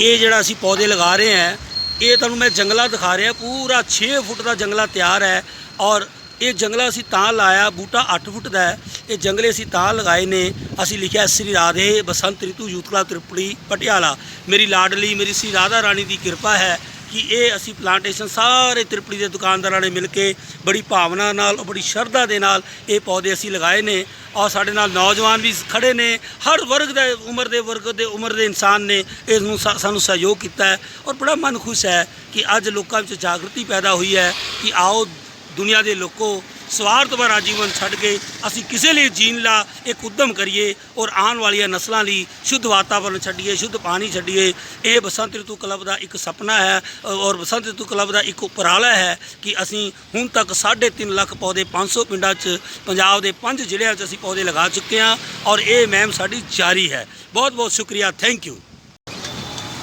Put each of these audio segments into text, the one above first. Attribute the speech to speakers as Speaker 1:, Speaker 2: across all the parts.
Speaker 1: ਇਹ ਜਿਹੜਾ ਅਸੀਂ ਪੌਦੇ ਲਗਾ ਰਹੇ ਹਾਂ, ਇਹ ਤੁਹਾਨੂੰ ਮੈਂ ਜੰਗਲਾ ਦਿਖਾ ਰਿਹਾ, ਪੂਰਾ 6 ਫੁੱਟ ਦਾ ਜੰਗਲਾ ਤਿਆਰ ਹੈ ਔਰ ਇਹ ਜੰਗਲਾ ਅਸੀਂ ਤਾਂ ਲਾਇਆ, ਬੂਟਾ 8 ਫੁੱਟ ਦਾ ਹੈ, ਇਹ ਜੰਗਲੇ ਅਸੀਂ ਤਾਂ ਲਗਾਏ ਨੇ, ਅਸੀਂ ਲਿਖਿਆ ਸ੍ਰੀ ਰਾਧੇ, ਬਸੰਤ ਰਿਤੂ ਯੂਥ ਕਲੱਬ ਤ੍ਰਿਪੜੀ ਪਟਿਆਲਾ। ਮੇਰੀ ਲਾਡਲੀ, ਮੇਰੀ ਸ੍ਰੀ ਰਾਧਾ ਰਾਣੀ ਦੀ ਕਿਰਪਾ ਹੈ ਕਿ ਇਹ ਅਸੀਂ ਪਲਾਂਟੇਸ਼ਨ ਸਾਰੇ ਤ੍ਰਿਪੜੀ ਦੇ ਦੁਕਾਨਦਾਰਾਂ ਨੇ ਮਿਲ ਕੇ ਬੜੀ ਭਾਵਨਾ ਨਾਲ ਬੜੀ ਸ਼ਰਧਾ ਦੇ ਨਾਲ ਇਹ ਪੌਦੇ ਅਸੀਂ ਲਗਾਏ ਨੇ। ਔਰ ਸਾਡੇ ਨਾਲ ਨੌਜਵਾਨ ਵੀ ਖੜੇ ਨੇ। ਹਰ ਵਰਗ ਦੇ, ਉਮਰ ਦੇ ਵਰਗ ਦੇ, ਉਮਰ ਦੇ ਇਨਸਾਨ ਨੇ ਇਸ ਨੂੰ ਸਾ- ਸਾਨੂੰ ਸਹਿਯੋਗ ਕੀਤਾ ਹੈ। ਔਰ ਬੜਾ ਮਨ ਖੁਸ਼ ਹੈ ਕਿ ਅੱਜ ਲੋਕਾਂ ਵਿੱਚ ਜਾਗਰਤੀ ਪੈਦਾ ਹੋਈ ਹੈ ਕਿ ਆਓ ਦੁਨੀਆ ਦੇ ਲੋਕੋ ਸਵਾਰਥ ਭਰਾ ਜੀਵਨ ਛੱਡ ਕੇ ਅਸੀਂ ਕਿਸੇ ਲਈ ਜੀਣ ਲਾ, ਇੱਕ ਉਦਮ ਕਰੀਏ ਔਰ ਆਉਣ ਵਾਲੀਆਂ ਨਸਲਾਂ ਲਈ ਸ਼ੁੱਧ ਵਾਤਾਵਰਣ ਛੱਡੀਏ, ਸ਼ੁੱਧ ਪਾਣੀ ਛੱਡੀਏ। ਇਹ ਬਸੰਤ ਰਿਤੂ ਕਲੱਬ ਦਾ ਇੱਕ ਸੁਪਨਾ ਹੈ ਔਰ ਬਸੰਤ ਰਿਤੂ ਕਲੱਬ ਦਾ ਇੱਕ ਉਪਰਾਲਾ ਹੈ ਕਿ ਅਸੀਂ ਹੁਣ ਤੱਕ 3.5 ਲੱਖ ਪੌਦੇ 500 ਪਿੰਡਾਂ 'ਚ, ਪੰਜਾਬ ਦੇ ਪੰਜ ਜ਼ਿਲ੍ਹਿਆਂ 'ਚ ਅਸੀਂ ਪੌਦੇ ਲਗਾ ਚੁੱਕੇ ਹਾਂ ਔਰ ਇਹ ਮਹਿਮ ਸਾਡੀ ਜਾਰੀ ਹੈ। ਬਹੁਤ ਬਹੁਤ ਸ਼ੁਕਰੀਆ ਥੈਂਕ ਯੂ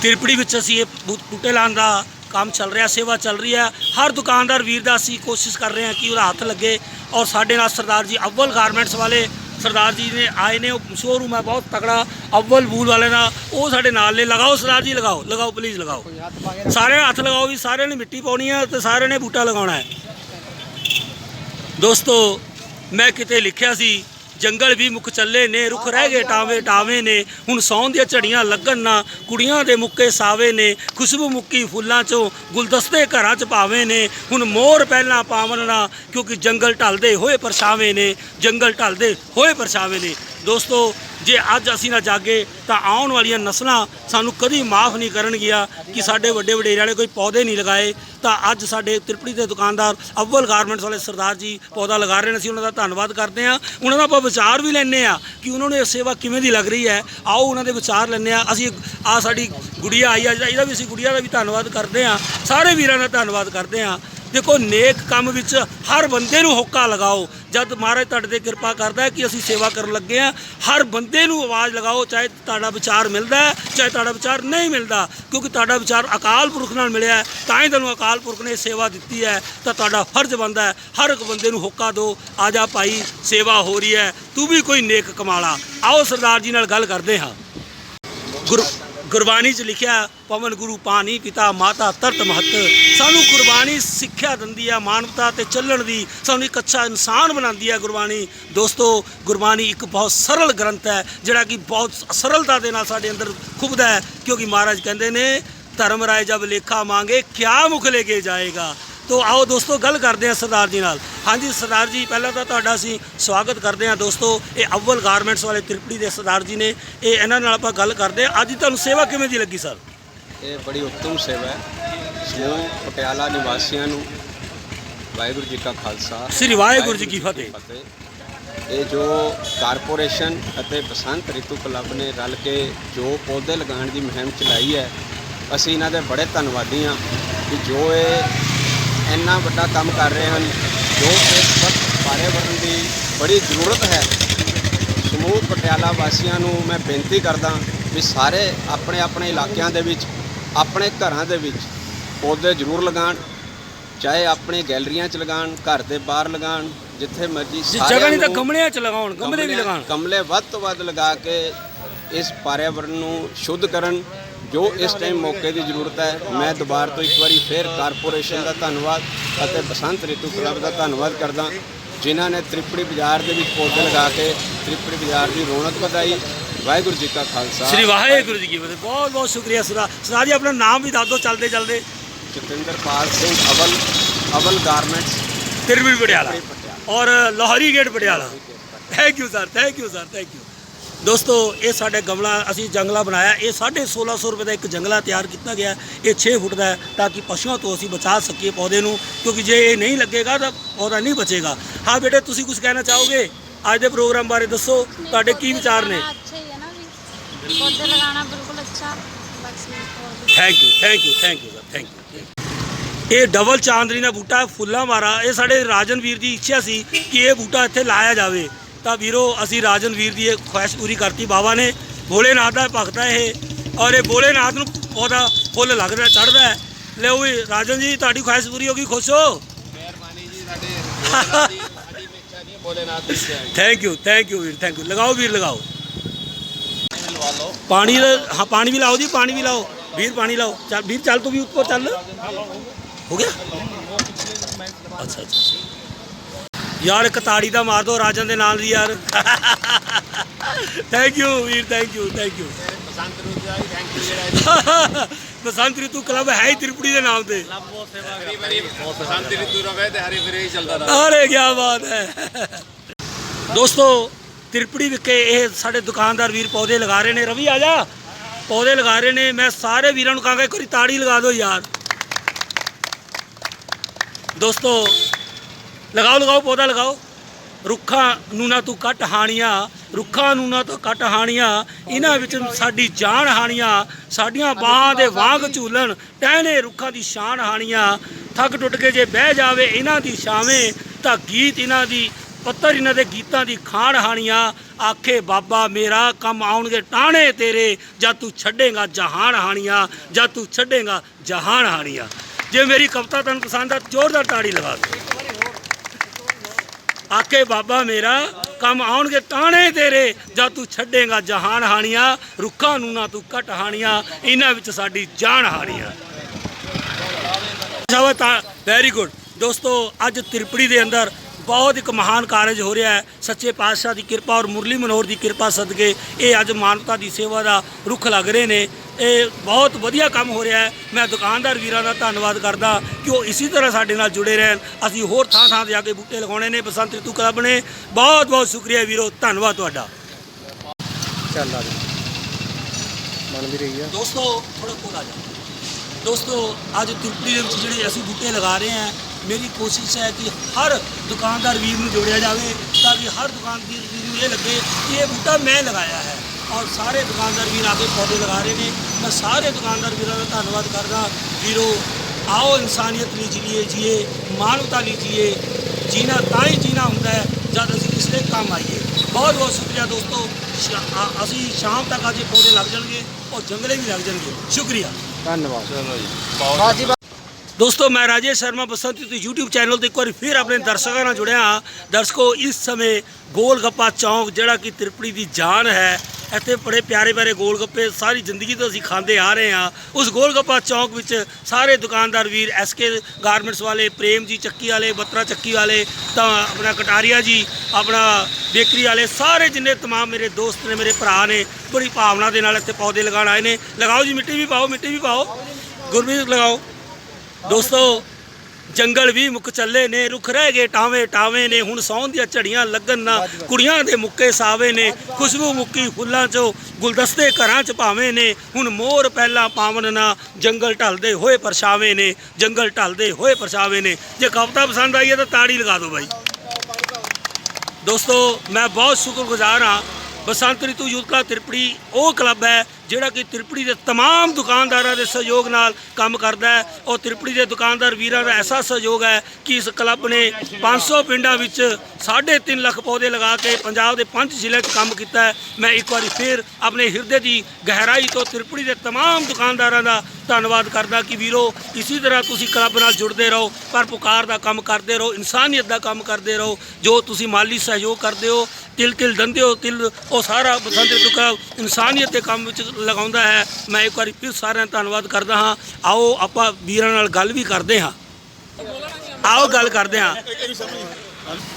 Speaker 1: ਤ੍ਰਿਪੜੀ ਵਿੱਚ ਅਸੀਂ ਇਹ ਬੂਟੇ ਲਾਉਣ ਦਾ ਕੰਮ ਚੱਲ ਰਿਹਾ, ਸੇਵਾ ਚੱਲ ਰਹੀ ਹੈ। ਹਰ ਦੁਕਾਨਦਾਰ ਵੀਰ ਦਾ ਅਸੀਂ ਕੋਸ਼ਿਸ਼ ਕਰ ਰਹੇ ਹਾਂ ਕਿ ਉਹਦਾ ਹੱਥ ਲੱਗੇ ਔਰ ਸਾਡੇ ਨਾਲ ਸਰਦਾਰ ਜੀ ਅਵਲ ਗਾਰਮੈਂਟਸ ਵਾਲੇ ਸਰਦਾਰ ਜੀ ਨੇ ਆਏ ਨੇ, ਉਹ ਸ਼ੋਰੂਮ ਹੈ, ਬਹੁਤ ਤਕੜਾ ਅਵਲ ਬੂਲ ਵਾਲੇ ਦਾ, ਉਹ ਸਾਡੇ ਨਾਲ ਨੇ। ਲਗਾਓ ਸਰਦਾਰ ਜੀ, ਲਗਾਓ ਲਗਾਓ ਪਲੀਜ਼ ਲਗਾਓ। ਸਾਰੇ ਹੱਥ ਲਗਾਓ ਵੀ ਸਾਰਿਆਂ ਨੇ ਮਿੱਟੀ ਪਾਉਣੀ ਹੈ ਤੇ ਸਾਰਿਆਂ ਨੇ ਬੂਟਾ ਲਗਾਉਣਾ ਹੈ। ਦੋਸਤੋ, ਮੈਂ ਕਿਤੇ ਲਿਖਿਆ ਸੀ ਜੰਗਲ ਵੀ ਮੁੱਕ ਚੱਲੇ ਨੇ, ਰੁੱਖ ਰਹਿ ਗਏ ਟਾਵੇਂ ਟਾਵੇਂ ਨੇ, ਹੁਣ ਸੌਣ ਦੀਆਂ ਝੜੀਆਂ ਲੱਗਣ ਨਾ, ਕੁੜੀਆਂ ਦੇ ਮੁੱਕੇ ਸਾਵੇ ਨੇ, ਖੁਸ਼ਬੂ ਮੁੱਕੀ ਫੁੱਲਾਂ ਚੋਂ ਗੁਲਦਸਤੇ ਘਰਾਂ 'ਚ ਪਾਵੇਂ ਨੇ, ਹੁਣ ਮੋਰ ਪਹਿਲਾਂ ਪਾਵਨ ਨਾ, ਕਿਉਂਕਿ ਜੰਗਲ ਢਲਦੇ ਹੋਏ ਪਰਛਾਵੇਂ ਨੇ, ਜੰਗਲ ਢਲਦੇ ਹੋਏ ਪਰਛਾਵੇਂ ਨੇ। ਦੋਸਤੋ ਜੇ ਅੱਜ ਅਸੀਂ ਨਾ ਜਾਗੇ ਤਾਂ ਆਉਣ ਵਾਲੀਆਂ ਨਸਲਾਂ ਸਾਨੂੰ ਕਦੀ ਮਾਫ ਨਹੀਂ ਕਰਨਗੀਆਂ ਕਿ ਸਾਡੇ ਵੱਡੇ ਵਡੇਰੇ ਵਾਲੇ ਕੋਈ ਪੌਦੇ ਨਹੀਂ ਲਗਾਏ। ਤਾਂ ਅੱਜ ਸਾਡੇ ਤ੍ਰਿਪੜੀ ਦੇ ਦੁਕਾਨਦਾਰ ਅਵਲ ਗਾਰਮੈਂਟਸ ਵਾਲੇ ਸਰਦਾਰ ਜੀ ਪੌਦਾ ਲਗਾ ਰਹੇ ਨੇ, ਅਸੀਂ ਉਹਨਾਂ ਦਾ ਧੰਨਵਾਦ ਕਰਦੇ ਹਾਂ। ਉਹਨਾਂ ਦਾ ਆਪਾਂ ਵਿਚਾਰ ਵੀ ਲੈਣੇ ਆ ਕਿ ਉਹਨਾਂ ਨੂੰ ਇਹ ਸੇਵਾ ਕਿਵੇਂ ਦੀ ਲੱਗ ਰਹੀ ਹੈ। ਆਓ ਉਹਨਾਂ ਦੇ ਵਿਚਾਰ ਲੈਣੇ ਆ ਅਸੀਂ ਆ ਸਾਡੀ ਗੁੜੀਆ ਆਈ ਆ, ਇਹਦਾ ਵੀ ਅਸੀਂ ਗੁੜੀਆ ਦਾ ਵੀ ਧੰਨਵਾਦ ਕਰਦੇ ਹਾਂ। ਸਾਰੇ ਵੀਰਾਂ ਦਾ ਧੰਨਵਾਦ ਕਰਦੇ ਹਾਂ। ਦੇਖੋ ਨੇਕ ਕੰਮ ਵਿੱਚ ਹਰ ਬੰਦੇ ਨੂੰ ਹੋਕਾ ਲਗਾਓ। ਜਦ ਮਹਾਰਾਜ ਤੁਹਾਡੇ ਤੇ ਕਿਰਪਾ ਕਰਦਾ ਹੈ ਕਿ ਅਸੀਂ ਸੇਵਾ ਕਰਨ ਲੱਗੇ ਆ ਹਰ ਬੰਦੇ ਨੂੰ ਆਵਾਜ਼ ਲਗਾਓ, ਚਾਹੇ ਤੁਹਾਡਾ ਵਿਚਾਰ ਮਿਲਦਾ ਹੈ, ਚਾਹੇ ਤੁਹਾਡਾ ਵਿਚਾਰ ਨਹੀਂ ਮਿਲਦਾ, ਕਿਉਂਕਿ ਤੁਹਾਡਾ ਵਿਚਾਰ ਅਕਾਲ ਪੁਰਖ ਨਾਲ ਮਿਲਿਆ ਤਾਂ ਹੀ ਤੁਹਾਨੂੰ ਅਕਾਲ ਪੁਰਖ ਨੇ ਸੇਵਾ ਦਿੱਤੀ ਹੈ, ਤਾਂ ਤੁਹਾਡਾ ਫਰਜ਼ ਬਣਦਾ ਹੈ, ਹਰ ਇੱਕ ਬੰਦੇ ਨੂੰ ਹੋਕਾ ਦਿਓ, ਆ ਜਾ ਭਾਈ, ਸੇਵਾ ਹੋ ਰਹੀ ਹੈ, ਤੂੰ ਵੀ ਕੋਈ ਨੇਕ ਕਮਾਲਾ। ਆਓ ਸਰਦਾਰ ਜੀ ਨਾਲ ਗੱਲ ਕਰਦੇ ਹਾਂ। ਗੁਰ ਗੁਰਬਾਣੀ 'ਚ ਲਿਖਿਆ, ਪਵਨ ਗੁਰੂ ਪਾਣੀ ਪਿਤਾ, ਮਾਤਾ ਤਰਤ ਮਹਤ। ਸਾਨੂੰ ਗੁਰਬਾਣੀ ਸਿੱਖਿਆ ਦਿੰਦੀ ਹੈ ਮਾਨਵਤਾ ਤੇ ਚੱਲਣ ਦੀ, ਸਾਨੂੰ ਇੱਕ ਅੱਛਾ ਇਨਸਾਨ ਬਣਾਉਂਦੀ ਹੈ ਗੁਰਬਾਣੀ। ਦੋਸਤੋ, ਗੁਰਬਾਣੀ ਇੱਕ ਬਹੁਤ ਸਰਲ ਗ੍ਰੰਥ ਹੈ, ਜਿਹੜਾ ਕਿ ਬਹੁਤ ਸਰਲਤਾ ਦੇ ਨਾਲ ਸਾਡੇ ਅੰਦਰ ਖੁਬਦਾ ਹੈ, ਕਿਉਂਕਿ ਮਹਾਰਾਜ ਕਹਿੰਦੇ ਨੇ, ਧਰਮ ਰਾਏ ਜਬ ਲੇਖਾ ਮੰਗੇ, ਕਿਆ ਮੁਖ ਲੈ ਕੇ ਜਾਏਗਾ? ਤੋ ਆਓ ਦੋਸਤੋ, ਗੱਲ ਕਰਦੇ ਹਾਂ ਸਰਦਾਰ ਜੀ ਨਾਲ। ਹਾਂਜੀ ਸਰਦਾਰ ਜੀ ਪਹਿਲਾਂ ਤਾਂ ਤੁਹਾਡਾ ਅਸੀਂ ਸਵਾਗਤ ਕਰਦੇ ਹਾਂ ਦੋਸਤੋ। ਇਹ ਅਵਲ ਗਾਰਮੈਂਟਸ ਵਾਲੇ ਤ੍ਰਿਪੜੀ ਦੇ ਸਰਦਾਰ ਜੀ ਨੇ ਇਹ ਇਹਨਾਂ ਨਾਲ ਆਪਾਂ ਗੱਲ ਕਰਦੇ ਹਾਂ। ਅੱਜ ਤੁਹਾਨੂੰ ਸੇਵਾ ਕਿਵੇਂ ਦੀ ਲੱਗੀ ਸਰ?
Speaker 2: ਇਹ ਬੜੀ ਉੱਤਮ ਸੇਵਾ ਹੈ। ਸਮੂਹ ਪਟਿਆਲਾ ਨਿਵਾਸੀਆਂ ਨੂੰ ਵਾਹਿਗੁਰੂ ਜੀ ਕਾ ਖਾਲਸਾ
Speaker 1: ਸ੍ਰੀ ਵਾਹਿਗੁਰੂ ਜੀ ਕੀ ਫਤਿਹ।
Speaker 2: ਇਹ ਜੋ ਕਾਰਪੋਰੇਸ਼ਨ ਅਤੇ ਬਸੰਤ ਰਿਤੂ ਕਲੱਬ ਨੇ ਰਲ ਕੇ ਜੋ ਪੌਦੇ ਲਗਾਉਣ ਦੀ ਮੁਹਿੰਮ ਚਲਾਈ ਹੈ ਅਸੀਂ ਇਹਨਾਂ ਦੇ ਬੜੇ ਧੰਨਵਾਦੀ ਹਾਂ ਕਿ ਜੋ ਇਹ ਇੰਨਾ ਵੱਡਾ ਕੰਮ ਕਰ ਰਹੇ ਹਨ ਜੋ ਇਸ ਵਕਤ ਵਾਤਾਵਰਣ ਦੀ ਬੜੀ ਜ਼ਰੂਰਤ ਹੈ। ਸਮੂਹ ਪਟਿਆਲਾ ਵਾਸੀਆਂ ਨੂੰ ਮੈਂ ਬੇਨਤੀ ਕਰਦਾ ਵੀ ਸਾਰੇ ਆਪਣੇ ਆਪਣੇ ਇਲਾਕਿਆਂ ਦੇ ਵਿੱਚ ਆਪਣੇ ਘਰਾਂ ਦੇ ਵਿੱਚ ਪੌਦੇ ਜ਼ਰੂਰ ਲਗਾਉਣ ਚਾਹੇ ਆਪਣੇ ਗੈਲਰੀਆਂ 'ਚ ਲਗਾਉਣ ਘਰ ਦੇ ਬਾਹਰ ਲਗਾਉਣ ਜਿੱਥੇ ਮਰਜ਼ੀ
Speaker 1: ਜੇ ਜਗ੍ਹਾ ਨਹੀਂ ਤਾਂ ਗਮਲਿਆਂ 'ਚ ਲਗਾਉਣ ਗਮਲੇ ਵੀ ਲਗਾਉਣ।
Speaker 2: ਗਮਲੇ ਵੱਧ ਤੋਂ ਵੱਧ ਲਗਾ ਕੇ ਇਸ ਪਰਿਆਵਰਣ ਨੂੰ ਸ਼ੁੱਧ ਕਰਨ ਜੋ ਇਸ ਟਾਈਮ ਮੌਕੇ ਦੀ ਜ਼ਰੂਰਤ ਹੈ ਮੈਂ ਦੁਬਾਰਾ ਤੋਂ ਇੱਕ ਵਾਰੀ ਫੇਰ ਕਾਰਪੋਰੇਸ਼ਨ ਦਾ ਧੰਨਵਾਦ ਅਤੇ ਬਸੰਤ ਰਿਤੂ ਕਲੱਬ ਦਾ ਧੰਨਵਾਦ ਕਰਦਾ ਜਿਨ੍ਹਾਂ ਨੇ ਤ੍ਰਿਪੜੀ ਬਾਜ਼ਾਰ ਦੇ ਵਿੱਚ ਪੌਦੇ ਲਗਾ ਕੇ ਤ੍ਰਿਪੜੀ ਬਾਜ਼ਾਰ ਦੀ ਰੌਣਕ ਵਧਾਈ। ਵਾਹਿਗੁਰੂ ਜੀ ਕਾ ਖਾਲਸਾ।
Speaker 1: ਸ੍ਰੀ ਵਾਹਿਗੁਰੂ ਜੀ ਕੀ ਫਤਿਹ। ਬਹੁਤ ਬਹੁਤ ਸ਼ੁਕਰੀਆ ਸਰਦਾਰ ਸਰਦਾਰ ਜੀ ਆਪਣਾ ਨਾਮ ਵੀ ਦੱਸ ਦਿਓ ਚੱਲਦੇ ਚੱਲਦੇ।
Speaker 2: ਜਤਿੰਦਰਪਾਲ ਸਿੰਘ ਅਵਲ ਅਵਲ ਗਾਰਮੈਂਟਸ।
Speaker 1: ਤ੍ਰਿਪੜੀ ਪਟਿਆਲਾ।
Speaker 2: ਪਟਿਆਲਾ।
Speaker 1: ਔਰ Lahori gate Patiala. Thank you sir thank you sir thank you ਦੋਸਤੋ ਇਹ ਸਾਡੇ ਗਮਲਾ ਅਸੀਂ ਜੰਗਲਾ ਬਣਾਇਆ। ਇਹ 1650 ਰੁਪਏ ਦਾ ਇੱਕ ਜੰਗਲਾ ਤਿਆਰ ਕੀਤਾ ਗਿਆ। ਇਹ 6 ਫੁੱਟ ਦਾ ਤਾਂ ਕਿ ਪਸ਼ੂਆਂ ਤੋਂ ਅਸੀਂ ਬਚਾ ਸਕੀਏ ਪੌਦੇ ਨੂੰ ਕਿਉਂਕਿ ਜੇ ਇਹ ਨਹੀਂ ਲੱਗੇਗਾ ਤਾਂ ਪੌਦਾ ਨਹੀਂ ਬਚੇਗਾ। ਹਾਂ ਬੇਟੇ ਤੁਸੀਂ ਕੁਝ ਕਹਿਣਾ ਚਾਹੋਗੇ? ਅੱਜ ਦੇ ਪ੍ਰੋਗਰਾਮ ਬਾਰੇ ਦੱਸੋ ਤੁਹਾਡੇ ਕੀ ਵਿਚਾਰ ਨੇ? ਥੈਂਕ ਯੂ ਥੈਂਕ ਯੂ ਇਹ ਡਬਲ ਚਾਂਦਰੀ ਦਾ ਬੂਟਾ ਫੁੱਲਾਂ ਵਾਰਾ ਇਹ ਸਾਡੇ ਰਾਜਨ ਵੀਰ ਦੀ ਇੱਛਾ ਸੀ ਕਿ ਇਹ ਬੂਟਾ ਇੱਥੇ ਲਾਇਆ ਜਾਵੇ। ਤਾਂ ਵੀਰੋ ਅਸੀਂ ਰਾਜਨ ਵੀਰ ਦੀ ਇਹ ਖੁਆਇਸ਼ ਪੂਰੀ ਕਰਤੀ। ਬਾਬਾ ਨੇ ਭੋਲੇਨਾਥ ਦਾ ਭਗਤ ਹੈ ਇਹ। ਔਰ ਇਹ ਭੋਲੇਨਾਥ ਨੂੰ ਉਹਦਾ ਫੁੱਲ ਲੱਗਦਾ ਚੜਦਾ ਹੈ। ਲਿਓ ਵੀ ਰਾਜਨ ਜੀ ਤੁਹਾਡੀ ਖੁਆਇਸ਼ ਪੂਰੀ ਹੋ ਗਈ ਖੁਸ਼ ਹੋ?
Speaker 2: ਮਿਹਰਬਾਨੀ ਜੀ ਸਾਡੇ ਸਾਡੀ ਇੱਛਾ ਨਹੀਂ ਬੋਲੇਨਾਥ ਦੀ
Speaker 1: ਥੈਂਕ ਯੂ ਥੈਂਕ ਯੂ ਵੀਰ ਥੈਂਕ ਯੂ ਲਗਾਓ ਵੀਰ ਲਗਾਓ। ਪਾਣੀ ਦਾ ਹਾਂ ਪਾਣੀ ਵੀ ਲਾਓ ਜੀ ਪਾਣੀ ਵੀ ਲਾਓ। ਵੀਰ ਪਾਣੀ ਲਾਓ। ਚੱਲ ਵੀਰ ਚੱਲ ਤੂੰ ਵੀ ਉੱਪਰ ਚੱਲ। ਹੋ ਗਿਆ? ਅੱਛਾ ਅੱਛਾ। ਯਾਰ ਇੱਕ ਤਾੜੀ ਦਾ ਮਾਰ ਦੋ ਰਾਜਨ ਦੇ ਨਾਲ ਦੀ ਯਾਰ। Thank you Veer thank you thank you Basant Ritu club ਹੈ ਹੀ ਤ੍ਰਿਪੜੀ ਦੇ ਨਾਮ ਤੇ।
Speaker 3: ਬਸੰਤ ਰਿਤੂ ਰਵੇ ਤੇ ਹਰੀ ਫਰੀ ਚੱਲਦਾ ਰਿਹਾ
Speaker 1: ਅਰੇ ਕੀ ਬਾਤ ਹੈ। ਦੋਸਤੋ, ਤ੍ਰਿਪੜੀ ਵਿਖੇ ਇਹ ਸਾਡੇ ਦੁਕਾਨਦਾਰ ਵੀਰ ਪੌਦੇ ਲਗਾ ਰਹੇ ਨੇ। ਰਵੀ, ਆ ਜਾ। ਪੌਦੇ ਲਗਾ ਰਹੇ ਨੇ। ਮੈਂ ਸਾਰੇ ਵੀਰਾਂ ਨੂੰ ਕਹਾਂਗਾ, ਇੱਕ ਵਾਰੀ ਤਾੜੀ ਲਗਾ ਦਿਓ ਯਾਰ। ਦੋਸਤੋ ਲਗਾਓ ਲਗਾਓ ਪੌਦਾ ਲਗਾਓ। ਰੁੱਖਾਂ ਨੂੰ ਨਾ ਤੂੰ ਕੱਟ ਹਾਣੀਆਂ ਰੁੱਖਾਂ ਨੂੰ ਨਾ ਤੂੰ ਕੱਟ ਹਾਣੀਆਂ। ਇਹਨਾਂ ਵਿੱਚ ਸਾਡੀ ਜਾਨ ਹਾਣੀਆਂ ਸਾਡੀਆਂ ਬਾਹਾਂ ਦੇ ਵਾਂਗ ਝੂਲਣ ਟਹਿਣੇ ਰੁੱਖਾਂ ਦੀ ਸ਼ਾਨ ਹਾਣੀਆਂ। ਥੱਕ ਟੁੱਟ ਕੇ ਜੇ ਬਹਿ ਜਾਵੇ ਇਹਨਾਂ ਦੀ ਛਾਵੇਂ ਤਾਂ ਗੀਤ ਇਹਨਾਂ ਦੀ ਪੱਤਰ ਇਹਨਾਂ ਦੇ ਗੀਤਾਂ ਦੀ ਖਾਣ ਹਾਣੀਆਂ। ਆਖੇ ਬਾਬਾ ਮੇਰਾ ਕੰਮ ਆਉਣਗੇ ਟਾਣੇ ਤੇਰੇ ਜਦ ਤੂੰ ਛੱਡੇਗਾ ਜਹਾਨ ਹਾਣੀਆਂ ਜਦ ਤੂੰ ਛੱਡੇਗਾ ਜਹਾਨ ਹਾਣੀਆਂ। ਜੇ ਮੇਰੀ ਕਵਿਤਾ ਤੁਹਾਨੂੰ ਪਸੰਦ ਆ ਜ਼ੋਰਦਾਰ ਤਾੜੀ ਲਗਾ ਦਿਓ। ਆਕੇ ਬਾਬਾ ਮੇਰਾ, ਕੰਮ ਆਉਣਗੇ ਤਾਣੇ ਤੇਰੇ ਜਦ ਤੂੰ ਛੱਡੇਗਾ ਜਹਾਨ ਹਾਣੀਆਂ, ਰੁੱਖਾਂ ਨੂੰ ਨਾ ਤੂੰ ਕੱਟ ਹਾਣੀਆਂ, ਇਹਨਾਂ ਵਿੱਚ ਸਾਡੀ ਜਾਨ ਹਾਣੀਆਂ ਸ਼ਾਬਾਸ਼ ਵੈਰੀ ਗੁੱਡ ਦੋਸਤੋ, ਅੱਜ ਤ੍ਰਿਪੜੀ ਦੇ ਅੰਦਰ ਬਹੁਤ ਇੱਕ ਮਹਾਨ ਕਾਰਜ ਹੋ ਰਿਹਾ ਹੈ। ਸੱਚੇ ਪਾਤਸ਼ਾਹ ਦੀ ਕਿਰਪਾ ਔਰ ਮੁਰਲੀ ਮਨੋਹਰ ਦੀ ਕਿਰਪਾ ਸਦਕੇ ਇਹ ਅੱਜ ਮਾਨਵਤਾ ਦੀ ਸੇਵਾ ਦਾ ਰੁੱਖ ਲੱਗ ਰਹੇ ਨੇ। ਇਹ ਬਹੁਤ ਵਧੀਆ ਕੰਮ ਹੋ ਰਿਹਾ ਹੈ। ਮੈਂ ਦੁਕਾਨਦਾਰ ਵੀਰਾਂ ਦਾ ਧੰਨਵਾਦ ਕਰਦਾ ਕਿ ਉਹ ਇਸੇ ਤਰ੍ਹਾਂ ਸਾਡੇ ਨਾਲ ਜੁੜੇ ਰਹਿਣ। ਅਸੀਂ ਹੋਰ ਥਾਂ ਥਾਂ ਤੇ ਜਾ ਕੇ ਬੂਟੇ ਲਗਾਉਣੇ ਨੇ। ਬਸੰਤ ਰਿਤੂ ਕਲੱਬ ਨੇ ਬਹੁਤ ਬਹੁਤ ਸ਼ੁਕਰੀਆ ਵੀਰੋ। ਧੰਨਵਾਦ ਤੁਹਾਡਾ।
Speaker 4: ਚੱਲ ਆ ਜਾ। ਬਣ ਵੀ ਰਹੀ ਆ।
Speaker 1: ਦੋਸਤੋ ਥੋੜਾ ਕੋਲ ਆ ਜਾਓ ਦੋਸਤੋ, ਅੱਜ ਤ੍ਰਿਪੜੀ ਦੇ ਵਿੱਚ ਜਿਹੜੇ ਅਸੀਂ ਬੂਟੇ ਲਗਾ ਰਹੇ ਹਾਂ, ਮੇਰੀ ਕੋਸ਼ਿਸ਼ ਹੈ ਕਿ ਹਰ ਦੁਕਾਨਦਾਰ ਵੀਰ ਨੂੰ ਜੋੜਿਆ ਜਾਵੇ ਤਾਂ ਕਿ ਹਰ ਦੁਕਾਨਦਾਰ ਵੀਰ ਨੂੰ ਇਹ ਲੱਗੇ ਕਿ ਇਹ ਬੂਟਾ ਮੈਂ ਲਗਾਇਆ ਹੈ। ਔਰ ਸਾਰੇ ਦੁਕਾਨਦਾਰ ਵੀਰ ਆ ਕੇ ਪੌਦੇ ਲਗਾ ਰਹੇ ਨੇ। ਮੈਂ ਸਾਰੇ ਦੁਕਾਨਦਾਰ ਵੀਰਾਂ ਦਾ ਧੰਨਵਾਦ ਕਰਦਾ। ਵੀਰੋ, ਆਓ ਇਨਸਾਨੀਅਤ ਲਈ ਜੀਏ ਜੀਏ, ਮਾਨਵਤਾ ਲਈ ਜੀਏ। ਜੀਣਾ ਤਾਂ ਹੀ ਜੀਣਾ ਹੁੰਦਾ ਹੈ ਜਦ ਅਸੀਂ ਇਸ ਦੇ ਕੰਮ ਆਈਏ। ਬਹੁਤ ਬਹੁਤ ਸ਼ੁਕਰੀਆ ਦੋਸਤੋ। ਸ਼ਾ- ਅਸੀਂ ਸ਼ਾਮ ਤੱਕ ਅੱਜ ਪੌਦੇ ਲੱਗ ਜਾਣਗੇ ਔਰ ਜੰਗਲੇ ਵੀ ਲੱਗ ਜਾਣਗੇ। ਸ਼ੁਕਰੀਆ।
Speaker 4: ਧੰਨਵਾਦ।
Speaker 3: ਚਲੋ ਜੀ।
Speaker 4: ਬਾਜੀ
Speaker 1: ਦੋਸਤੋ ਮੈਂ ਰਾਜੇਸ਼ ਸ਼ਰਮਾ ਬਸੰਤ ਤੇ YouTube ਚੈਨਲ ਤੇ ਇੱਕ ਵਾਰੀ ਫਿਰ ਆਪਣੇ ਦਰਸ਼ਕਾਂ ਨਾਲ ਜੁੜਿਆ ਹਾਂ। ਦਰਸ਼ਕੋ ਇਸ ਸਮੇਂ ਗੋਲ ਗੱਪਾ ਚੌਂਕ ਜਿਹੜਾ ਕਿ ਤ੍ਰਿਪੜੀ ਦੀ ਜਾਨ ਹੈ ਇੱਥੇ ਬੜੇ ਪਿਆਰੇ ਪਿਆਰੇ ਗੋਲ ਗੱਪੇ ਸਾਰੀ ਜ਼ਿੰਦਗੀ ਤੋਂ ਅਸੀਂ ਖਾਂਦੇ ਆ ਰਹੇ ਹਾਂ। ਉਸ ਗੋਲ ਗੱਪਾ ਚੌਂਕ ਵਿੱਚ ਸਾਰੇ ਦੁਕਾਨਦਾਰ ਵੀਰ ਐਸਕੇ ਗਾਰਮੈਂਟਸ ਵਾਲੇ, ਪ੍ਰੇਮ ਜੀ ਚੱਕੀ ਵਾਲੇ, ਬੱਤਰਾ ਚੱਕੀ ਵਾਲੇ, ਤਾਂ ਆਪਣਾ ਕਟਾਰੀਆ ਜੀ, ਆਪਣਾ ਬੇਕਰੀ ਵਾਲੇ, ਸਾਰੇ ਜਿੰਨੇ ਤਮਾਮ ਮੇਰੇ ਦੋਸਤ ਨੇ, ਮੇਰੇ ਭਰਾ ਨੇ, ਬੜੀ ਭਾਵਨਾ ਦੇ ਨਾਲ ਇੱਥੇ ਪੌਦੇ ਲਗਾਉਣ ਆਏ ਨੇ। ਲਗਾਓ ਜੀ, ਮਿੱਟੀ ਵੀ ਪਾਓ, ਮਿੱਟੀ ਵੀ ਪਾਓ। ਗੁਰਮੀਤ, ਲਗਾਓ। ਦੋਸਤੋ ਜੰਗਲ ਵੀ ਮੁੱਕ ਚੱਲੇ ਨੇ ਰੁੱਖ ਰਹਿ ਗਏ ਟਾਵੇਂ ਟਾਵੇਂ ਨੇ ਹੁਣ ਸੌਣ ਦੀਆਂ ਝੜੀਆਂ ਲੱਗਣ ਨਾ ਕੁੜੀਆਂ ਦੇ ਮੁੱਕੇ ਸਾਵੇ ਨੇ ਖੁਸ਼ਬੂ ਮੁੱਕੀ ਫੁੱਲਾਂ 'ਚੋਂ ਗੁਲਦਸਤੇ ਘਰਾਂ 'ਚ ਭਾਵੇਂ ਨੇ ਹੁਣ ਮੋਰ ਪਹਿਲਾਂ ਪਾਵਨ ਨਾ ਜੰਗਲ ਢਲਦੇ ਹੋਏ ਪਰਛਾਵੇਂ ਨੇ ਜੰਗਲ ਢਲਦੇ ਹੋਏ ਪਰਛਾਵੇਂ ਨੇ ਜੇ ਕਵਿਤਾ ਪਸੰਦ ਆਈ ਹੈ ਤਾਂ ਤਾੜੀ ਲਗਾ ਦਿਓ ਬਾਈ। ਦੋਸਤੋ ਮੈਂ ਬਹੁਤ ਸ਼ੁਕਰਗੁਜ਼ਾਰ ਹਾਂ ਬਸੰਤ ਰਿਤੂ ਯੂਥ ਕਲੱਬ ਤ੍ਰਿਪੜੀ ਉਹ ਕਲੱਬ ਹੈ ਜਿਹੜਾ ਕਿ ਤ੍ਰਿਪੜੀ ਦੇ तमाम ਦੁਕਾਨਦਾਰਾਂ ਦੇ ਸਹਿਯੋਗ ਨਾਲ ਕੰਮ ਕਰਦਾ ਹੈ ਔਰ ਤ੍ਰਿਪੜੀ ਦੇ ਦੁਕਾਨਦਾਰ ਵੀਰਾਂ ਦਾ ਐਸਾ ਸਹਿਯੋਗ ਹੈ ਕਿ ਇਸ ਕਲੱਬ ਨੇ 500 ਪਿੰਡਾਂ ਵਿੱਚ 3.5 ਲੱਖ ਪੌਦੇ ਲਗਾ ਕੇ ਪੰਜਾਬ ਦੇ ਪੰਜ ਜ਼ਿਲ੍ਹਿਆਂ 'ਚ ਕੰਮ ਕੀਤਾ ਹੈ ਮੈਂ ਇੱਕ ਵਾਰੀ ਫਿਰ ਆਪਣੇ ਹਿਰਦੇ ਦੀ ਗਹਿਰਾਈ ਤੋਂ ਤ੍ਰਿਪੜੀ ਦੇ तमाम ਦੁਕਾਨਦਾਰਾਂ ਦਾ ਧੰਨਵਾਦ ਕਰਦਾ ਕਿ ਵੀਰੋ ਇਸੇ ਤਰ੍ਹਾਂ ਤੁਸੀਂ ਕਲੱਬ ਨਾਲ ਜੁੜਦੇ ਰਹੋ ਪਰ ਪੁਕਾਰ ਦਾ ਕੰਮ ਕਰਦੇ ਰਹੋ ਇਨਸਾਨੀਅਤ ਦਾ ਕੰਮ ਕਰਦੇ ਰਹੋ ਜੋ ਤੁਸੀਂ ਮਾਲੀ ਸਹਿਯੋਗ ਕਰਦੇ ਹੋ ਤਿਲ ਤਿਲ ਦੰਦੇ ਹੋ ਤਿਲ ਉਹ ਸਾਰਾ ਬਸੰਤ ਰਿਤੂ ਕਲੱਬ ਇਨਸਾਨੀਅਤ ਦੇ ਕੰਮ ਵਿੱਚ ਲਗਾਉਂਦਾ ਹੈ, ਮੈਂ ਇੱਕ ਵਾਰੀ ਫਿਰ ਸਾਰਿਆਂ ਦਾ ਧੰਨਵਾਦ ਕਰਦਾ ਹਾਂ। ਆਓ, ਆਪਾਂ ਵੀਰਾਂ ਨਾਲ ਗੱਲ ਵੀ ਕਰਦੇ ਹਾਂ। ਆਓ, ਗੱਲ ਕਰਦੇ ਹਾਂ।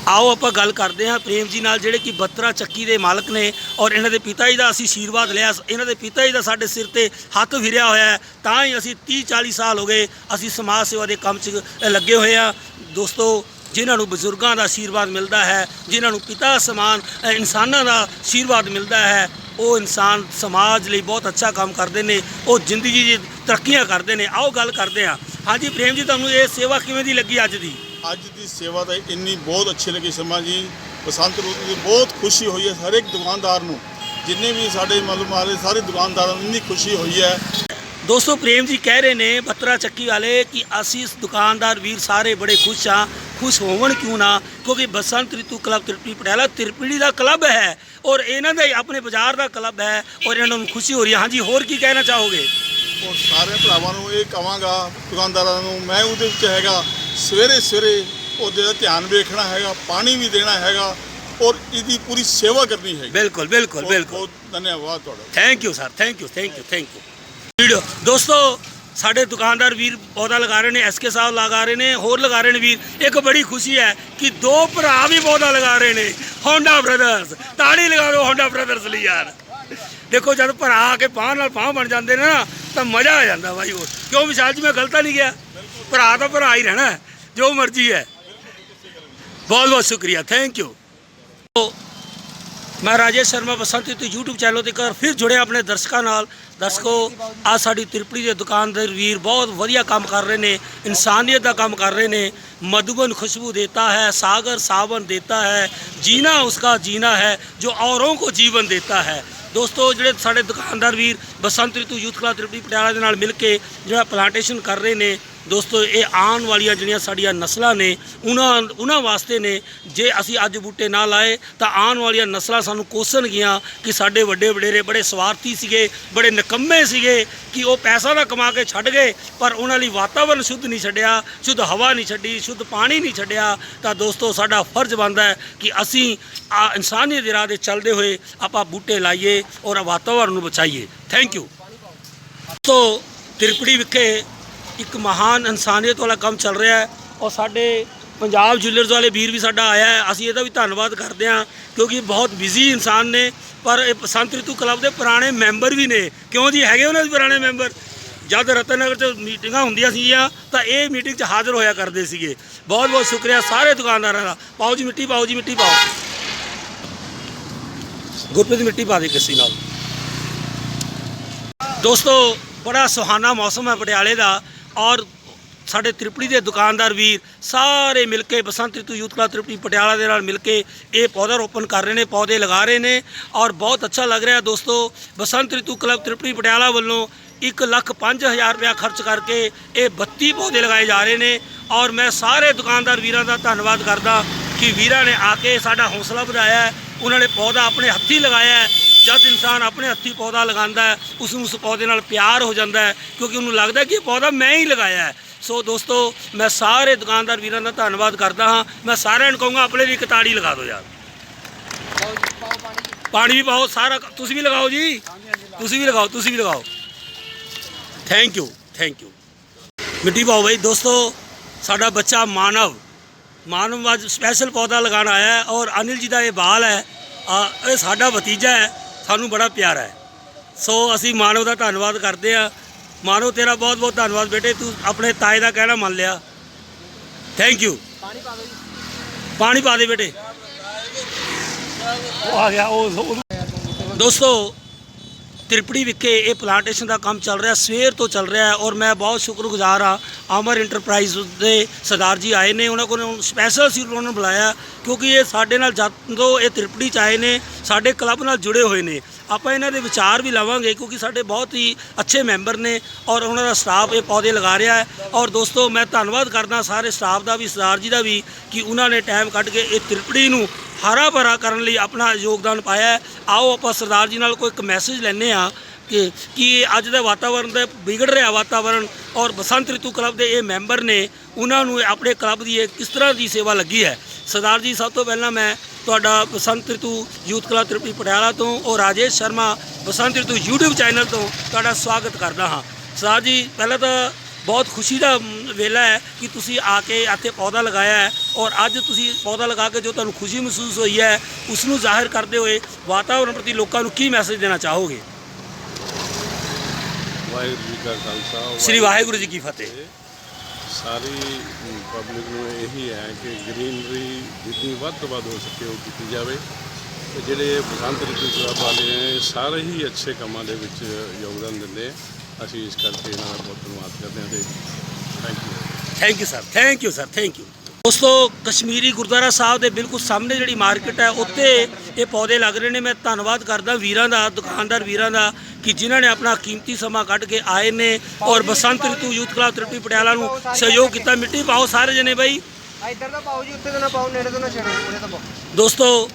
Speaker 1: ਆਓ, ਆਪਾਂ ਗੱਲ ਕਰਦੇ ਹਾਂ। ਪ੍ਰੇਮ ਜੀ ਨਾਲ ਜਿਹੜੇ ਕਿ ਬੱਤਰਾ ਚੱਕੀ ਦੇ ਮਾਲਕ ਨੇ ਔਰ ਇਹਨਾਂ ਦੇ ਪਿਤਾ ਜੀ ਦਾ ਅਸੀਂ ਆਸ਼ੀਰਵਾਦ ਲਿਆ। ਇਹਨਾਂ ਦੇ ਪਿਤਾ ਜੀ ਦਾ ਸਾਡੇ ਸਿਰ ਤੇ ਹੱਥ ਫਿਰਿਆ ਹੋਇਆ ਹੈ। ਤਾਂ ਹੀ ਅਸੀਂ 30 40 ਸਾਲ ਹੋ ਗਏ ਅਸੀਂ ਸਮਾਜ ਸੇਵਾ ਦੇ ਕੰਮ 'ਚ ਲੱਗੇ ਹੋਏ ਆ ਦੋਸਤੋ, ਜਿਨ੍ਹਾਂ ਨੂੰ ਬਜ਼ੁਰਗਾਂ ਦਾ ਆਸ਼ੀਰਵਾਦ ਮਿਲਦਾ ਹੈ, ਜਿਨ੍ਹਾਂ ਨੂੰ ਪਿਤਾ ਸਮਾਨ ਇਨਸਾਨਾਂ ਦਾ ਆਸ਼ੀਰਵਾਦ ਮਿਲਦਾ ਹੈ ਉਹ ਇਨਸਾਨ ਸਮਾਜ ਲਈ ਬਹੁਤ ਅੱਛਾ ਕੰਮ ਕਰਦੇ ਨੇ ਉਹ ਜ਼ਿੰਦਗੀ 'ਚ ਤਰੱਕੀਆਂ ਕਰਦੇ ਨੇ। ਆਓ ਗੱਲ ਕਰਦੇ ਹਾਂ। ਹਾਂਜੀ ਪ੍ਰੇਮ ਜੀ ਤੁਹਾਨੂੰ ਇਹ ਸੇਵਾ ਕਿਵੇਂ ਦੀ ਲੱਗੀ ਅੱਜ ਦੀ?
Speaker 5: ਅੱਜ ਦੀ ਸੇਵਾ ਤਾਂ ਇੰਨੀ ਬਹੁਤ ਅੱਛੀ ਲੱਗੀ ਸ਼ਰਮਾ ਜੀ। ਬਸੰਤ ਰੂਪ ਦੀ ਬਹੁਤ ਖੁਸ਼ੀ ਹੋਈ ਹੈ ਹਰ ਇੱਕ ਦੁਕਾਨਦਾਰ ਨੂੰ। ਜਿੰਨੇ ਵੀ ਸਾਡੇ ਮਾਲੂਮ ਵਾਲੇ ਸਾਰੇ ਦੁਕਾਨਦਾਰਾਂ ਨੂੰ ਇੰਨੀ ਖੁਸ਼ੀ ਹੋਈ ਹੈ।
Speaker 1: ਦੋਸਤੋ ਪ੍ਰੇਮ ਜੀ ਕਹਿ ਰਹੇ ਨੇ ਬੱਤਰਾ ਚੱਕੀ ਵਾਲੇ ਕਿ ਅਸੀਂ ਇਸ ਦੁਕਾਨਦਾਰ ਵੀਰ ਸਾਰੇ ਬੜੇ ਖੁਸ਼ ਆ ਖੁਸ਼ ਹੋਵਣ ਕਿਉਂ ਨਾ? ਕਿਉਂਕਿ ਬਸੰਤ ਰਿਤੂ ਕਲੱਬ ਤ੍ਰਿਪੜੀ ਪਟਿਆਲਾ ਤ੍ਰਿਪੜੀ ਦਾ ਕਲੱਬ ਹੈ। ਔਰ ਇਹਨਾਂ ਦਾ ਹੀ ਆਪਣੇ ਬਾਜ਼ਾਰ ਦਾ ਕਲੱਬ ਹੈ ਔਰ ਇਹਨਾਂ ਨੂੰ ਖੁਸ਼ੀ ਹੋ ਰਹੀ ਹੈ। ਹਾਂਜੀ ਹੋਰ ਕੀ ਕਹਿਣਾ ਚਾਹੋਗੇ?
Speaker 5: ਔਰ ਸਾਰੇ ਭਰਾਵਾਂ ਨੂੰ ਇਹ ਕਵਾਂਗਾ ਦੁਕਾਨਦਾਰਾਂ ਨੂੰ ਮੈਂ ਉਹਦੇ ਵਿੱਚ ਹੈਗਾ ਸਵੇਰੇ ਸਵੇਰੇ ਉਹਦੇ ਦਾ ਧਿਆਨ ਵੇਖਣਾ ਹੈਗਾ ਪਾਣੀ ਵੀ ਦੇਣਾ ਹੈਗਾ ਔਰ ਇਹਦੀ ਪੂਰੀ ਸੇਵਾ ਕਰਨੀ ਹੈਗੀ।
Speaker 1: ਬਿਲਕੁਲ ਬਿਲਕੁਲ ਬਿਲਕੁਲ।
Speaker 5: ਬਹੁਤ ਧੰਨਵਾਦ ਤੁਹਾਡਾ।
Speaker 1: Thank you sir thank you thank you thank you video ਦੋਸਤੋ ਸਾਡੇ ਦੁਕਾਨਦਾਰ ਵੀਰ ਪੌਦਾ ਲਗਾ ਰਹੇ ਨੇ ਐਸਕੇ ਸਾਹਿਬ ਲਗਾ ਰਹੇ ਨੇ, ਹੋਰ ਲਗਾ ਰਹੇ ਨੇ ਵੀਰ। ਇੱਕ ਬੜੀ ਖੁਸ਼ੀ ਹੈ ਕਿ ਦੋ ਭਰਾ ਵੀ ਪੌਦਾ ਲਗਾ ਰਹੇ ਨੇ ਹੋਂਡਾ ਬ੍ਰਦਰਸ ਤਾੜੀ ਲਗਾ ਦਿਓ ਹੋਂਡਾ ਬ੍ਰਦਰਸ ਲਈ ਯਾਰ। ਦੇਖੋ, ਜਦ ਭਰਾ ਆ ਕੇ ਬਾਹ ਨਾਲ ਬਾਹ ਬਣ ਜਾਂਦੇ ਨੇ ਨਾ, ਤਾਂ ਮਜ਼ਾ ਆ ਜਾਂਦਾ ਬਾਈ ਉਹ ਕਿਉਂ ਵਿਸ਼ਾਲ ਜੀ, ਮੈਂ ਗਲਤ ਨਹੀਂ ਗਿਆ ਭਰਾ ਤਾਂ ਭਰਾ ਹੀ ਰਹਿਣਾ ਜੋ ਮਰਜ਼ੀ ਹੈ। ਬਹੁਤ ਬਹੁਤ ਸ਼ੁਕਰੀਆ। ਥੈਂਕ ਯੂ ਮੈਂ ਰਾਜੇਸ਼ ਸ਼ਰਮਾ ਬਸੰਤ ਤੇ YouTube ਚੈਨਲ ਤੇ ਕਰ ਫਿਰ ਜੁੜਿਆ ਆਪਣੇ ਦਰਸ਼ਕਾਂ ਨਾਲ ਦਰਸ਼ਕੋ ਆ ਸਾਡੀ ਤ੍ਰਿਪੜੀ ਦੇ ਦੁਕਾਨਦਾਰ ਵੀਰ ਬਹੁਤ ਵਧੀਆ ਕੰਮ ਕਰ ਰਹੇ ਨੇ ਇਨਸਾਨੀਅਤ ਦਾ ਕੰਮ ਕਰ ਰਹੇ ਨੇ मधुबन खुशबू देता है सागर सावन देता है जीना उसका जीना है जो औरों को जीवन देता है ਦੋਸਤੋ ਜਿਹੜੇ ਸਾਡੇ ਦੁਕਾਨਦਾਰ ਵੀਰ ਬਸੰਤ ਰਿਤੂ ਯੂਥ ਕਲੱਬ ਤ੍ਰਿਪੜੀ ਪਟਿਆਲਾ ਦੇ ਨਾਲ ਮਿਲ ਕੇ ਜਿਹੜਾ ਪਲਾਂਟੇਸ਼ਨ ਕਰ ਰਹੇ ਨੇ ਦੋਸਤੋ, ਇਹ ਆਉਣ ਵਾਲੀਆਂ ਜਿਹੜੀਆਂ ਸਾਡੀਆਂ ਨਸਲਾਂ ਨੇ, ਉਹਨਾਂ ਉਹਨਾਂ ਵਾਸਤੇ ਨੇ, ਜੇ ਅਸੀਂ ਅੱਜ ਬੂਟੇ ਨਾ ਲਾਏ, ਤਾਂ ਆਉਣ ਵਾਲੀਆਂ ਨਸਲਾਂ ਸਾਨੂੰ ਕੋਸਣਗੀਆਂ ਕਿ ਸਾਡੇ ਵੱਡੇ ਵਡੇਰੇ ਬੜੇ ਸਵਾਰਥੀ ਸੀਗੇ, ਬੜੇ ਨਿਕੰਮੇ ਸੀਗੇ ਕਿ ਉਹ ਪੈਸਾ ਤਾਂ ਕਮਾ ਕੇ ਛੱਡ ਗਏ, ਪਰ ਉਹਨਾਂ ਲਈ ਵਾਤਾਵਰਣ ਸ਼ੁੱਧ ਨਹੀਂ ਛੱਡਿਆ, ਸ਼ੁੱਧ ਹਵਾ ਨਹੀਂ ਛੱਡੀ, ਸ਼ੁੱਧ ਪਾਣੀ ਨਹੀਂ ਛੱਡਿਆ। ਤਾਂ ਦੋਸਤੋ, ਸਾਡਾ ਫਰਜ਼ ਬਣਦਾ ਹੈ ਕਿ ਅਸੀਂ ਆ ਇਨਸਾਨੀਅਤ ਦੇ ਰਾਹ ਤੇ ਚੱਲਦੇ ਹੋਏ ਆਪਾਂ ਬੂਟੇ ਲਾਈਏ ਔਰ ਵਾਤਾਵਰਣ ਨੂੰ ਬਚਾਈਏ। ਥੈਂਕ ਯੂ ਤੋਂ ਤ੍ਰਿਪੜੀ ਵਿਖੇ ਇੱਕ ਮਹਾਨ ਇਨਸਾਨੀਅਤ ਵਾਲਾ ਕੰਮ ਚੱਲ ਰਿਹਾ ਹੈ ਔਰ ਸਾਡੇ ਪੰਜਾਬ ਜੁਐਲਰਸ ਵਾਲੇ ਵੀਰ ਵੀ ਸਾਡਾ ਆਇਆ ਹੈ। ਅਸੀਂ ਇਹਦਾ ਵੀ ਧੰਨਵਾਦ ਕਰਦੇ ਹਾਂ ਕਿਉਂਕਿ ਬਹੁਤ ਬਿਜ਼ੀ ਇਨਸਾਨ ਨੇ, ਪਰ ਇਹ ਬਸੰਤ ਰਿਤੂ ਕਲੱਬ ਦੇ ਪੁਰਾਣੇ ਮੈਂਬਰ ਵੀ ਨੇ। ਕਿਉਂ ਜੀ? ਹੈਗੇ ਉਹਨਾਂ ਦੇ ਪੁਰਾਣੇ ਮੈਂਬਰ? ਜਦ ਰਤਨਗਰ 'ਚ ਮੀਟਿੰਗਾਂ ਹੁੰਦੀਆਂ ਸੀਗੀਆਂ, ਤਾਂ ਇਹ ਮੀਟਿੰਗ 'ਚ ਹਾਜ਼ਰ ਹੋਇਆ ਕਰਦੇ ਸੀਗੇ। ਬਹੁਤ ਬਹੁਤ ਸ਼ੁਕਰੀਆ ਸਾਰੇ ਦੁਕਾਨਦਾਰਾਂ ਦਾ। ਪਾਓ ਜੀ ਮਿੱਟੀ, ਪਾਓ ਜੀ ਮਿੱਟੀ, ਪਾਓ। ਗੁਰਪ੍ਰੀਤ, ਮਿੱਟੀ ਪਾ ਦੇ ਕਿਸੇ ਨਾਲ। ਦੋਸਤੋ, ਬੜਾ ਸੁਹਾਨਾ ਮੌਸਮ ਹੈ ਪਟਿਆਲੇ ਦਾ। ਔਰ ਸਾਡੇ ਤ੍ਰਿਪੜੀ ਦੇ ਦੁਕਾਨਦਾਰ ਵੀਰ ਸਾਰੇ ਮਿਲ ਕੇ ਬਸੰਤ ਰਿਤੂ ਯੂਥ ਕਲੱਬ ਤ੍ਰਿਪੜੀ ਪਟਿਆਲਾ ਦੇ ਨਾਲ ਮਿਲ ਕੇ ਇਹ ਪੌਦਾ ਰੋਪਣ ਕਰ ਰਹੇ ਨੇ, ਪੌਦੇ ਲਗਾ ਰਹੇ ਨੇ ਔਰ ਬਹੁਤ ਅੱਛਾ ਲੱਗ ਰਿਹਾ ਦੋਸਤੋ। ਬਸੰਤ ਰਿਤੂ ਕਲੱਬ ਤ੍ਰਿਪੜੀ ਪਟਿਆਲਾ ਵੱਲੋਂ 1 ਲੱਖ 5000 ਰੁਪਇਆ ਖਰਚ ਕਰਕੇ ਇਹ 32 ਪੌਦੇ ਲਗਾਏ ਜਾ ਰਹੇ ਨੇ ਔਰ ਮੈਂ ਸਾਰੇ ਦੁਕਾਨਦਾਰ ਵੀਰਾਂ ਦਾ ਧੰਨਵਾਦ ਕਰਦਾ ਕਿ ਵੀਰਾਂ ਨੇ ਆ ਕੇ ਸਾਡਾ ਹੌਸਲਾ ਵਧਾਇਆ ਉਹਨਾਂ ਨੇ ਪੌਦਾ ਆਪਣੇ ਹੱਥੀਂ ਲਗਾਇਆ ਜਦ ਇਨਸਾਨ ਆਪਣੇ ਹੱਥੀਂ ਪੌਦਾ ਲਗਾਉਂਦਾ ਹੈ ਉਸ ਨੂੰ ਉਸ ਪੌਦੇ ਨਾਲ ਪਿਆਰ ਹੋ ਜਾਂਦਾ ਹੈ, ਕਿਉਂਕਿ ਉਹਨੂੰ ਲੱਗਦਾ ਕਿ ਇਹ ਪੌਦਾ ਮੈਂ ਹੀ ਲਗਾਇਆ ਹੈ। ਸੋ ਦੋਸਤੋ, ਮੈਂ ਸਾਰੇ ਦੁਕਾਨਦਾਰ ਵੀਰਾਂ ਦਾ ਧੰਨਵਾਦ ਕਰਦਾ ਹਾਂ। ਮੈਂ ਸਾਰਿਆਂ ਨੂੰ ਕਹੂੰਗਾ, ਆਪਣੇ ਲਈ ਇੱਕ ਤਾੜੀ ਲਗਾ ਦਿਓ ਯਾਰ। ਪਾਣੀ ਵੀ ਪਾਓ, ਸਾਰਾ ਤੁਸੀਂ ਵੀ ਲਗਾਓ ਜੀ। ਤੁਸੀਂ ਵੀ ਲਗਾਓ, ਤੁਸੀਂ ਵੀ ਲਗਾਓ। ਥੈਂਕ ਯੂ ਥੈਂਕ ਯੂ ਮਿੱਟੀ ਪਾਓ ਭਾਈ ਦੋਸਤੋ, ਸਾਡਾ ਬੱਚਾ ਮਾਨਵ ਮਾਨਵ ਅੱਜ ਸਪੈਸ਼ਲ ਪੌਦਾ ਲਗਾਉਣ ਆਇਆ ਹੈ ਔਰ ਅਨਿਲ ਜੀ ਦਾ ਇਹ ਬਾਲ ਹੈ। ਇਹ ਸਾਡਾ ਭਤੀਜਾ ਹੈ। ਸਾਨੂੰ ਬੜਾ ਪਿਆਰਾ ਹੈ। ਸੋ ਅਸੀਂ ਮਾਨਵ ਦਾ ਧੰਨਵਾਦ ਕਰਦੇ ਆ ਮਾਨਵ ਤੇਰਾ ਬਹੁਤ ਬਹੁਤ ਧੰਨਵਾਦ ਬੇਟੇ। ਤੂੰ ਆਪਣੇ ਤਾਏ ਦਾ ਕਹਿਣਾ ਮੰਨ ਲਿਆ। ਥੈਂਕ ਯੂ ਪਾਣੀ ਪਾ ਦੇ ਬੇਟੇ। ਉਹ ਆ ਗਿਆ ਉਹ- ਦੋਸਤੋ ਤ੍ਰਿਪੜੀ ਵਿਖੇ ਇਹ ਪਲਾਂਟੇਸ਼ਨ ਦਾ ਕੰਮ ਚੱਲ ਰਿਹਾ, ਸਵੇਰ ਤੋਂ ਚੱਲ ਰਿਹਾ ਹੈ ਔਰ ਮੈਂ ਬਹੁਤ ਸ਼ੁਕਰਗੁਜ਼ਾਰ ਹਾਂ, ਅਮਰ ਇੰਟਰਪ੍ਰਾਈਜ਼ ਦੇ ਸਰਦਾਰ ਜੀ ਆਏ ਨੇ, ਉਹਨਾਂ ਕੋਲ ਸਪੈਸ਼ਲ ਸੀ, ਉਹਨਾਂ ਨੂੰ ਬੁਲਾਇਆ ਕਿਉਂਕਿ ਇਹ ਸਾਡੇ ਨਾਲ ਜਦੋਂ ਇਹ ਤ੍ਰਿਪੜੀ ਚ ਆਏ ਨੇ, ਸਾਡੇ ਕਲੱਬ ਨਾਲ ਜੁੜੇ ਹੋਏ ਨੇ। ਆਪਾਂ ਇਹਨਾਂ ਦੇ ਵਿਚਾਰ ਵੀ ਲਵਾਂਗੇ ਕਿਉਂਕਿ ਸਾਡੇ ਬਹੁਤ ਹੀ ਅੱਛੇ ਮੈਂਬਰ ਨੇ ਔਰ ਉਹਨਾਂ ਦਾ ਸਟਾਫ ਇਹ ਪੌਦੇ ਲਗਾ ਰਿਹਾ ਹੈ। ਔਰ ਦੋਸਤੋ, ਮੈਂ ਧੰਨਵਾਦ ਕਰਦਾ ਸਾਰੇ ਸਟਾਫ ਦਾ ਵੀ, ਸਰਦਾਰ ਜੀ ਦਾ ਵੀ ਕਿ ਉਹਨਾਂ ਨੇ ਟਾਈਮ ਕੱਢ ਕੇ ਇਹ ਤ੍ਰਿਪੜੀ ਨੂੰ ਹਰਾ ਭਰਾ ਕਰਨ ਲਈ ਆਪਣਾ ਯੋਗਦਾਨ ਪਾਇਆ ਆਓ ਆਪਾਂ ਸਰਦਾਰ ਜੀ ਨਾਲ ਕੋਈ ਇੱਕ ਮੈਸੇਜ ਲੈਣੇ ਆ ਕਿ ਕੀ ਅੱਜ ਦਾ ਵਾਤਾਵਰਣ ਦਾ ਵਿਗੜ ਰਿਹਾ ਵਾਤਾਵਰਣ ਔਰ ਬਸੰਤ ਰਿਤੂ ਕਲੱਬ ਦੇ ਇਹ ਮੈਂਬਰ ਨੇ ਉਹਨਾਂ ਨੂੰ ਆਪਣੇ ਕਲੱਬ ਦੀ ਇਹ ਕਿਸ ਤਰ੍ਹਾਂ ਦੀ ਸੇਵਾ ਲੱਗੀ ਹੈ? ਸਰਦਾਰ ਜੀ, ਸਭ ਤੋਂ ਪਹਿਲਾਂ ਮੈਂ ਤੁਹਾਡਾ ਬਸੰਤ ਰਿਤੂ ਯੂਥ ਕਲੱਬ ਤ੍ਰਿਪੜੀ ਪਟਿਆਲਾ ਤੋਂ ਔਰ ਰਾਜੇਸ਼ ਸ਼ਰਮਾ ਬਸੰਤ ਰਿਤੂ YouTube ਚੈਨਲ ਤੋਂ ਤੁਹਾਡਾ ਸਵਾਗਤ ਕਰਦਾ ਹਾਂ। ਸਰਦਾਰ ਜੀ, ਪਹਿਲਾਂ ਤਾਂ ਬਹੁਤ ਖੁਸ਼ੀ ਦਾ ਵੇਲਾ ਹੈ ਕਿ ਤੁਸੀਂ ਆ ਕੇ ਇੱਥੇ ਪੌਦਾ ਲਗਾਇਆ ਹੈ। ਔਰ ਅੱਜ ਤੁਸੀਂ ਪੌਦਾ ਲਗਾ ਕੇ ਜੋ ਤੁਹਾਨੂੰ ਖੁਸ਼ੀ ਮਹਿਸੂਸ ਹੋਈ ਹੈ ਉਸ ਨੂੰ ਜ਼ਾਹਿਰ ਕਰਦੇ ਹੋਏ ਵਾਤਾਵਰਣ ਪ੍ਰਤੀ ਲੋਕਾਂ ਨੂੰ ਕੀ ਮੈਸੇਜ ਦੇਣਾ ਚਾਹੋਗੇ?
Speaker 6: ਵਾਹਿਗੁਰੂ ਜੀ ਕਾ ਖਾਲਸਾ
Speaker 1: ਸ੍ਰੀ ਵਾਹਿਗੁਰੂ ਜੀ ਕੀ ਫਤਿਹ।
Speaker 6: ਸਾਰੀ ਪਬਲਿਕ ਨੂੰ ਇਹੀ ਹੈ ਕਿ ਗ੍ਰੀਨਰੀ ਜਿੰਨੀ ਵੱਧ ਤੋਂ ਵੱਧ ਹੋ ਸਕੇ ਉਹ ਕੀਤੀ ਜਾਵੇ। ਤੇ ਜਿਹੜੇ ਬਸੰਤ ਰਿਤੂ ਕਲੱਬ ਵਾਲੇ ਸਾਰੇ ਹੀ ਅੱਛੇ ਕੰਮਾਂ ਦੇ ਵਿੱਚ ਯੋਗਦਾਨ ਦਿੰਦੇ ਆ ਅਸੀਂ ਇਸ ਕਰਕੇ ਇਹਨਾਂ ਦਾ ਬਹੁਤ ਧੰਨਵਾਦ ਕਰਦੇ ਹਾਂ ਤੇ thank you
Speaker 1: thank you sir thank you sir thank you ਦੋਸਤੋ ਕਸ਼ਮੀਰੀ ਗੁਰਦੁਆਰਾ ਸਾਹਿਬ ਦੇ ਬਿਲਕੁਲ ਸਾਹਮਣੇ ਜਿਹੜੀ ਮਾਰਕੀਟ ਹੈ ਉੱਤੇ ਇਹ ਪੌਦੇ ਲੱਗ ਰਹੇ ਨੇ। ਮੈਂ ਧੰਨਵਾਦ ਕਰਦਾ ਵੀਰਾਂ ਦਾ ਦੁਕਾਨਦਾਰ ਵੀਰਾਂ ਦਾ ਕਿ ਜਿਨ੍ਹਾਂ ਨੇ ਆਪਣਾ ਕੀਮਤੀ ਸਮਾਂ ਕੱਢ ਕੇ ਆਏ ਨੇ ਔਰ ਬਸੰਤ ਰਿਤੂ ਯੂਥ ਕਲੱਬ ਤ੍ਰਿਪੜੀ ਪਟਿਆਲਾ ਨੂੰ ਸਹਿਯੋਗ ਕੀਤਾ। ਮਿੱਟੀ ਪਾਓ ਸਾਰੇ ਜਣੇ ਬਾਈ।
Speaker 4: ਇੱਧਰ ਤਾਂ ਪਾਓ ਜੀ ਉੱਤੇ ਤਾਂ ਨਾ ਪਾਓ ਨੇੜੇ ਤੋਂ ਨਾ ਛੱਡੋ ਉਰੇ ਤਾਂ ਪਾਓ।
Speaker 1: ਦੋਸਤੋ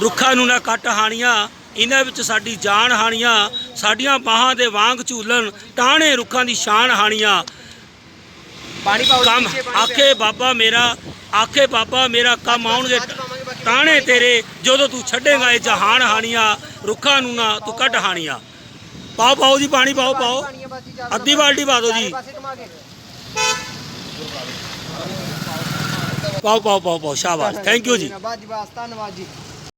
Speaker 1: ਰੁੱਖਾਂ ਨੂੰ ਨਾ ਕੱਟ ਹਾਣੀਆਂ ਇਹਨਾਂ ਵਿੱਚ ਸਾਡੀ ਜਾਨ ਹਾਣੀਆਂ ਸਾਡੀਆਂ ਬਾਹਾਂ ਦੇ ਵਾਂਗ ਝੂਲਣ ਟਾਹਣੇ ਰੁੱਖਾਂ ਦੀ ਸ਼ਾਨ ਹਾਣੀਆਂ।
Speaker 4: ਪਾਣੀ ਪਾਓ ਜੀ,
Speaker 1: ਕੰਮ ਆਖੇ ਬਾਬਾ ਮੇਰਾ ਆਖੇ ਬਾਬਾ ਮੇਰਾ ਕੰਮ ਆਉਣਗੇ। ਟਾਣੇ ਤੇਰੇ ਜਦੋਂ ਤੂੰ ਛੱਡੇਗਾ ਇਹ ਜਹਾਨ ਹਾਣੀਆਂ ਰੁੱਖਾਂ ਨੂੰ ਨਾ ਤੂੰ ਕੱਢ ਹਾਣੀਆਂ। ਪਾਓ ਪਾਓ ਜੀ ਪਾਣੀ ਪਾਓ ਪਾਓ। ਅੱਧੀ ਬਾਲਟੀ ਪਾ ਦਿਓ ਜੀ। ਪਾਓ ਪਾਓ ਪਾਓ ਪਾਓ ਸ਼ਾਬਾਸ਼। ਥੈਂਕ ਯੂ ਜੀ।
Speaker 4: ਬਾਜੀ ਬਸ ਧੰਨਵਾਦ ਜੀ।